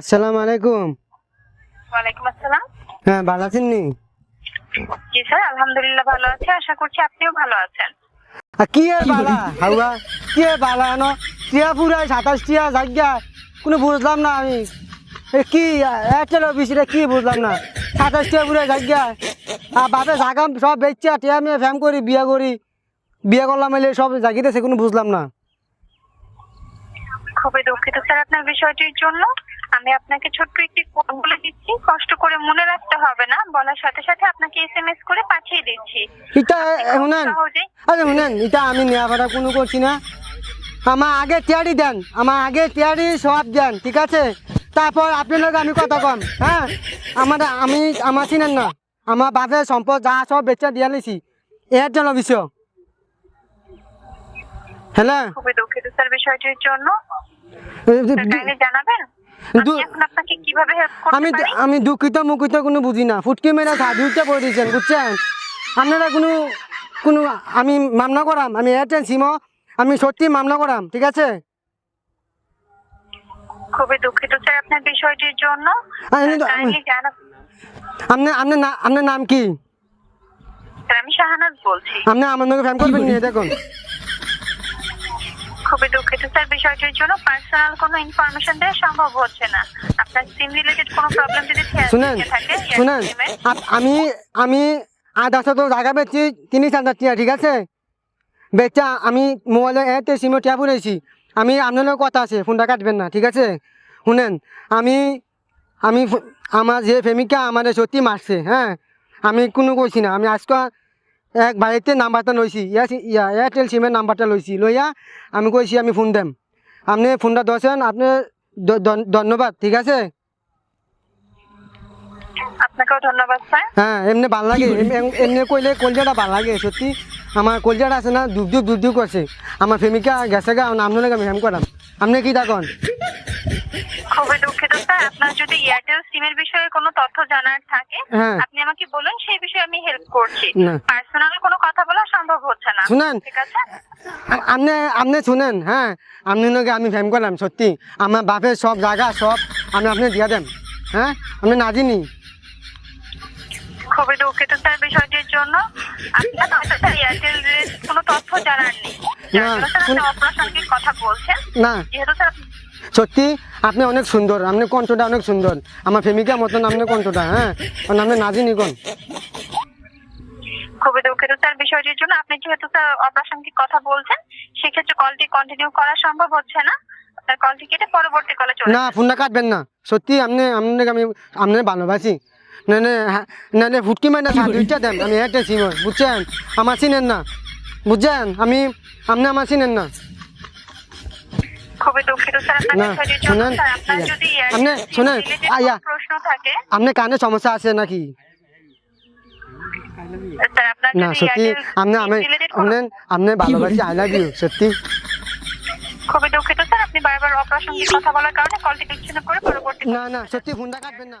আসসালামু আলাইকুম। ওয়ালাইকুম আসসালাম। হ্যাঁ ভালো আছেন নি? জি স্যার আলহামদুলিল্লাহ ভালো আছি। আশা করছি আপনিও ভালো আছেন। কি বালা হাওয়া? কি বালা ন টিয়া পুরাই সাতাশ টিয়া জায়গা কোনো বুঝলাম না আমি। কি এয়ারটেল অফিসে কি বুঝলাম না। সাতাশ টিয়া পুরাই জায়গা আর বাপে জাগাম সব বেচছে টিয়া মেয়ে ফ্যাম করি বিয়া করি। বিয়ে করলাম এলে সব জাগিতেছে কোনো বুঝলাম না। খুবই দুঃখিত স্যার আপনার বিষয়টির জন্য। আমি আপনাকে ছোট্ট একটি কোড বলে দিচ্ছি কষ্ট করে মনে রাখতে হবে না বলার সাথে সাথে আপনাকে এসএমএস করে পাঠিয়ে দিচ্ছি। এটা শুনেন। আরে শুনেন এটা আমি নেওয়া ভাড়া কোনো করছি না। আমার আগে টিয়ারি দেন আমার আগে টিয়ারি সব দেন ঠিক আছে? তারপর আপনার আমি কথা কম হ্যাঁ? আমার আমি আমার চিনেন না। আমার বাপের সম্পদ যা সব বেচা দিয়া লিছি এর জন্য বিষয়। হ্যালো? খুবই দুঃখিত স্যার বিষয়টির জন্য। জানাবেন? আমি দুঃখিত মুখিত কোনো বুঝি না। ফুটকি মেরে সাধুটা করে দিয়েছেন বুঝছেন? আপনারা কোনো কোনো আমি মামলা করাম আমি এয়ারটেল সিমও আমি সত্যি মামলা করাম ঠিক আছে? খুবই দুঃখিত স্যার আপনার বিষয়টির জন্য। আমি তো- কাইন্ডলি জানা আপনার আপনার আপনার নাম কি? আমি শাহানাজ বলছি। আপনি আমার ফ্যান করবেন নিয়ে দেখুন। খুবই দুঃখিত স্যার বিষয়টির জন্য। পার্সোনাল কোনো ইনফরমেশন দেওয়া সম্ভব হচ্ছে না। আপনার সিম রিলেটেড কোনো প্রবলেম যদি শুনেন থাকে শুনেন আমি আমি আধা শত জায়গা বেচছি তিরিশ হাজার টিয়া ঠিক আছে? বেচা আমি মোবাইলে এতে সিমে টিয়া পড়েছি আমি আপনার কথা আছে ফোনটা কাটবেন না ঠিক আছে? শুনেন আমি আমি আমার যে প্রেমিকা আমার সত্যি মারছে হ্যাঁ? আমি কোনো কইছি না আমি আজকে এক বাড়িতে নাম্বারটা লইছি। ইয়া ইয়া এয়ারটেল সিমের নাম্বারটা লইছি। লইয়া আমি কইছি আমি ফোন দেম। আপনি ফোনটা দছেন আপনি ধন্যবাদ ঠিক আছে? আপনাকেও ধন্যবাদ স্যার। হ্যাঁ এমনি ভালো লাগে। এম- এম- এমনি কইলে কলজাটা ভালো লাগে সত্যি। আমার কলজাটা আছে না দুব দুব দুব দুব করছে। আমার প্রেমিকা গেছে গা আপনার আমি হেম করাম। আপনি কি দেখুন খুবই দুঃখিত স্যার। আপনার যদি এয়ারটেল সিমের বিষয়ে কোনো তথ্য জানার থাকে হ্যাঁ। আপনি আমাকে বলুন সেই বিষয়ে আমি হেল্প করছি। না। পার্সোনাল কোনো কথা বলা সম্ভব হচ্ছে না। শুনেন। ঠিক আছে? আ- আপনি আপনি শুনেন হ্যাঁ। আপনি নাকি আমি ফেম করলাম সত্যি। আমার বাপের সব জায়গা সব আমি আপনি দিয়া দেন হ্যাঁ? আপনি নাজিনি। খুবই দুঃখিত স্যার বিষয়টির জন্য। আপনার হয়তো স্যার এয়ারটেল কোনো তথ্য জানার নেই। যার না, জন্য স্যার আপনি শুন- অপ্রাসঙ্গিক কথা বলছেন। না। যেহেতু স্যার আপনি- সত্যি আপনি অনেক সুন্দর আপনি কণ্ঠটা অনেক সুন্দর। আমার প্রেমিকা মতন আপনি কণ্ঠটা হ্যাঁ? কারণ আপনি নাজিনি কোন খুবই দুঃখিত স্যার বিষয়টির জন্য। আপনি যেহেতু স্যার অপ্রাসঙ্গিক কথা বলছেন সেক্ষেত্রে কলটি কন্টিনিউ করা সম্ভব হচ্ছে না। আপনার কলটি কেটে পরবর্তী কলে চলে না ফোনটা কাটবেন না। সত্যি আপনি আপনাকে আমি আপনার ভালোবাসি। নাহলে হ্যাঁ, নাহলে ফুটকি মানে দুইটা দেন আমি একটা চিন বুঝছেন? আমার চিনেন না। বুঝছেন? আমি আপনি আমার চিনেন না। খুবই দুঃখিত স্যার আপনার যদি আপনি শুনেন, আয়া। প্রশ্ন থাকে কানে সমস্যা আছে নাকি? না সত্যি আপনি আমি আপনি ভালোবাসি আই লাভ ইউ সত্যি। খুবই দুঃখিত স্যার আপনি বারবার অপ্রাসঙ্গিক কথা বলার কারণে কলটি বিচ্ছিন্ন করে পরবর্তী না না সত্যি ফোনটা কাটবেন না।